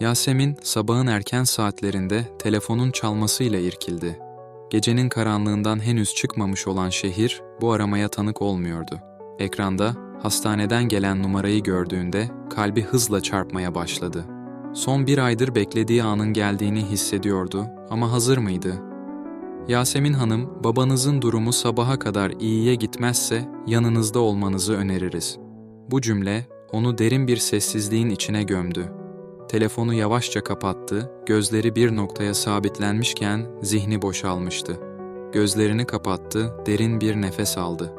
Yasemin sabahın erken saatlerinde telefonun çalmasıyla irkildi. Gecenin karanlığından henüz çıkmamış olan şehir bu aramaya tanık olmuyordu. Ekranda hastaneden gelen numarayı gördüğünde kalbi hızla çarpmaya başladı. Son bir aydır beklediği anın geldiğini hissediyordu ama hazır mıydı? Yasemin Hanım, babanızın durumu sabaha kadar iyiye gitmezse yanınızda olmanızı öneririz. Bu cümle onu derin bir sessizliğin içine gömdü. Telefonu yavaşça kapattı, gözleri bir noktaya sabitlenmişken zihni boşalmıştı. Gözlerini kapattı, derin bir nefes aldı.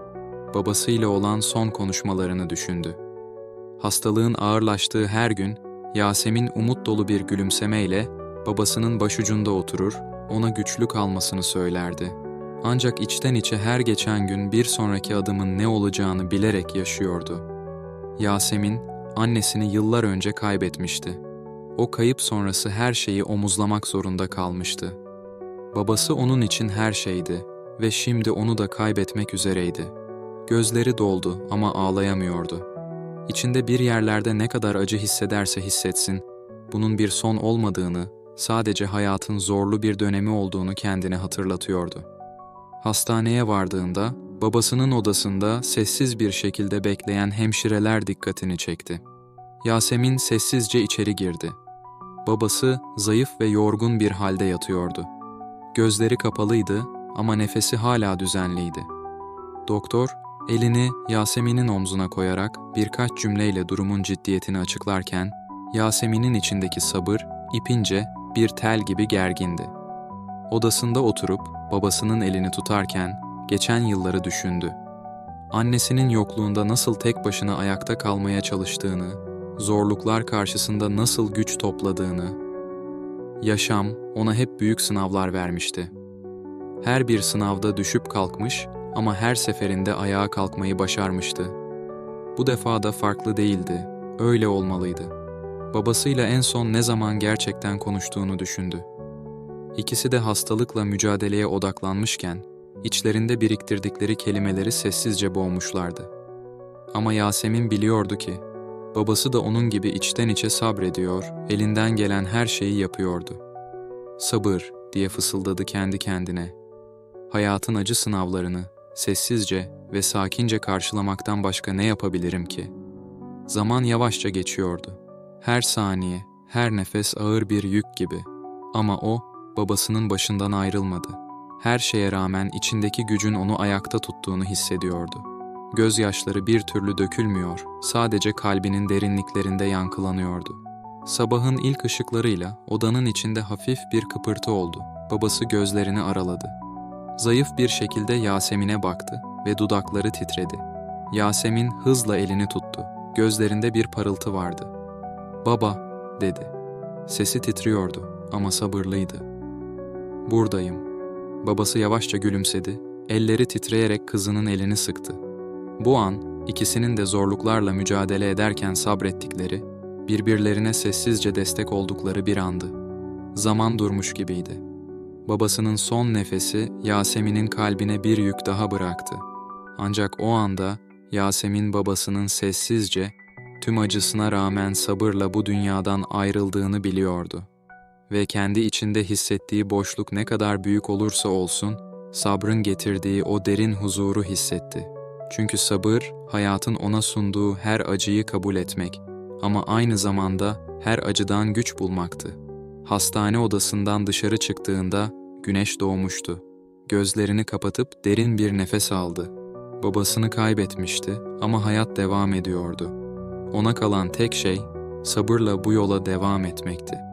Babasıyla olan son konuşmalarını düşündü. Hastalığın ağırlaştığı her gün Yasemin umut dolu bir gülümsemeyle babasının başucunda oturur, ona güçlü kalmasını söylerdi. Ancak içten içe her geçen gün bir sonraki adımın ne olacağını bilerek yaşıyordu. Yasemin, annesini yıllar önce kaybetmişti. O kayıp sonrası her şeyi omuzlamak zorunda kalmıştı. Babası onun için her şeydi ve şimdi onu da kaybetmek üzereydi. Gözleri doldu ama ağlayamıyordu. İçinde bir yerlerde ne kadar acı hissederse hissetsin, bunun bir son olmadığını, sadece hayatın zorlu bir dönemi olduğunu kendine hatırlatıyordu. Hastaneye vardığında babasının odasında sessiz bir şekilde bekleyen hemşireler dikkatini çekti. Yasemin sessizce içeri girdi. Babası zayıf ve yorgun bir halde yatıyordu. Gözleri kapalıydı ama nefesi hala düzenliydi. Doktor elini Yasemin'in omzuna koyarak birkaç cümleyle durumun ciddiyetini açıklarken Yasemin'in içindeki sabır ipince bir tel gibi gergindi. Odasında oturup babasının elini tutarken geçen yılları düşündü. Annesinin yokluğunda nasıl tek başına ayakta kalmaya çalıştığını, zorluklar karşısında nasıl güç topladığını, yaşam ona hep büyük sınavlar vermişti. Her bir sınavda düşüp kalkmış ama her seferinde ayağa kalkmayı başarmıştı. Bu defa da farklı değildi, öyle olmalıydı. Babasıyla en son ne zaman gerçekten konuştuğunu düşündü. İkisi de hastalıkla mücadeleye odaklanmışken, içlerinde biriktirdikleri kelimeleri sessizce boğmuşlardı. Ama Yasemin biliyordu ki, babası da onun gibi içten içe sabrediyor, elinden gelen her şeyi yapıyordu. Sabır diye fısıldadı kendi kendine. Hayatın acı sınavlarını sessizce ve sakince karşılamaktan başka ne yapabilirim ki? Zaman yavaşça geçiyordu. Her saniye, her nefes ağır bir yük gibi. Ama o, babasının başından ayrılmadı. Her şeye rağmen içindeki gücün onu ayakta tuttuğunu hissediyordu. Gözyaşları bir türlü dökülmüyor, sadece kalbinin derinliklerinde yankılanıyordu. Sabahın ilk ışıklarıyla odanın içinde hafif bir kıpırtı oldu. Babası gözlerini araladı. Zayıf bir şekilde Yasemin'e baktı ve dudakları titredi. Yasemin hızla elini tuttu. Gözlerinde bir parıltı vardı. "Baba," dedi. Sesi titriyordu ama sabırlıydı. "Buradayım." Babası yavaşça gülümsedi. Elleri titreyerek kızının elini sıktı. Bu an ikisinin de zorluklarla mücadele ederken sabrettikleri, birbirlerine sessizce destek oldukları bir andı. Zaman durmuş gibiydi. Babasının son nefesi Yasemin'in kalbine bir yük daha bıraktı. Ancak o anda Yasemin babasının sessizce, tüm acısına rağmen sabırla bu dünyadan ayrıldığını biliyordu. Ve kendi içinde hissettiği boşluk ne kadar büyük olursa olsun, sabrın getirdiği o derin huzuru hissetti. Çünkü sabır, hayatın ona sunduğu her acıyı kabul etmek ama aynı zamanda her acıdan güç bulmaktı. Hastane odasından dışarı çıktığında güneş doğmuştu. Gözlerini kapatıp derin bir nefes aldı. Babasını kaybetmişti ama hayat devam ediyordu. Ona kalan tek şey sabırla bu yola devam etmekti.